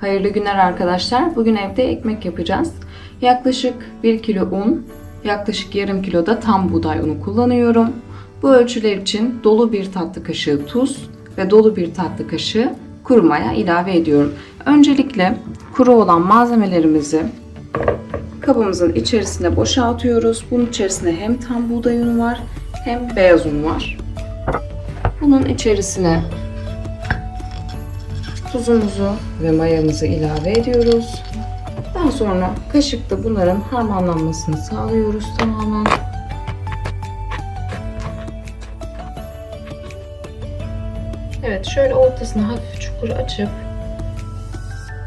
Hayırlı günler arkadaşlar. Bugün evde ekmek yapacağız. Yaklaşık 1 kilo un, yaklaşık yarım kilo da tam buğday unu kullanıyorum. Bu ölçüler için dolu bir tatlı kaşığı tuz ve dolu bir tatlı kaşığı kuru maya ilave ediyorum. Öncelikle kuru olan malzemelerimizi kabımızın içerisine boşaltıyoruz. Bunun içerisinde hem tam buğday unu var hem beyaz un var. Bunun içerisine tuzumuzu ve mayamızı ilave ediyoruz. Daha sonra kaşıkla bunların harmanlanmasını sağlıyoruz tamamen. Evet şöyle ortasına hafif çukur açıp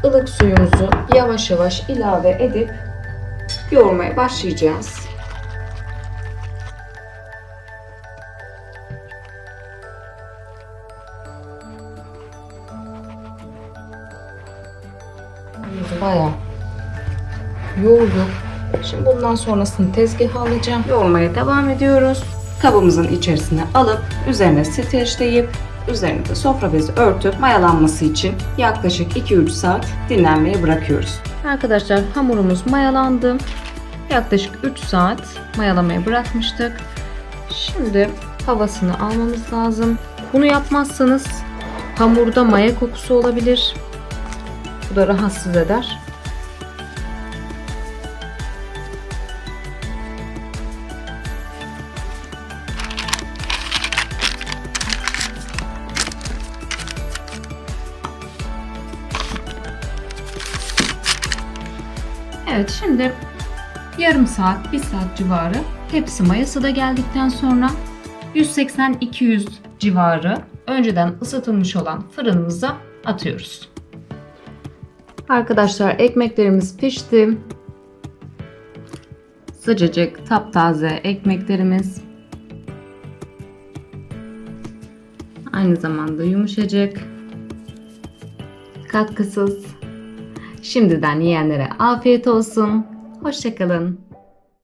ılık suyumuzu yavaş yavaş ilave edip yoğurmaya başlayacağız. Bayağı yoğurduk. Şimdi bundan sonrasını tezgaha alacağım. Yoğurmaya devam ediyoruz. Kabımızın içerisine alıp üzerine streçleyip üzerine de sofra bezi örtüp mayalanması için yaklaşık 2-3 saat dinlenmeye bırakıyoruz. Arkadaşlar hamurumuz mayalandı. Yaklaşık 3 saat mayalamaya bırakmıştık. Şimdi havasını almamız lazım. Bunu yapmazsanız hamurda maya kokusu olabilir. Bu da rahatsız eder. Evet şimdi yarım saat, bir saat civarı tepsi mayası da geldikten sonra 180-200 civarı önceden ısıtılmış olan fırınımıza atıyoruz. Arkadaşlar ekmeklerimiz pişti. Sıcacık taptaze ekmeklerimiz. Aynı zamanda yumuşacık. Katkısız. Şimdiden yiyenlere afiyet olsun. Hoşçakalın.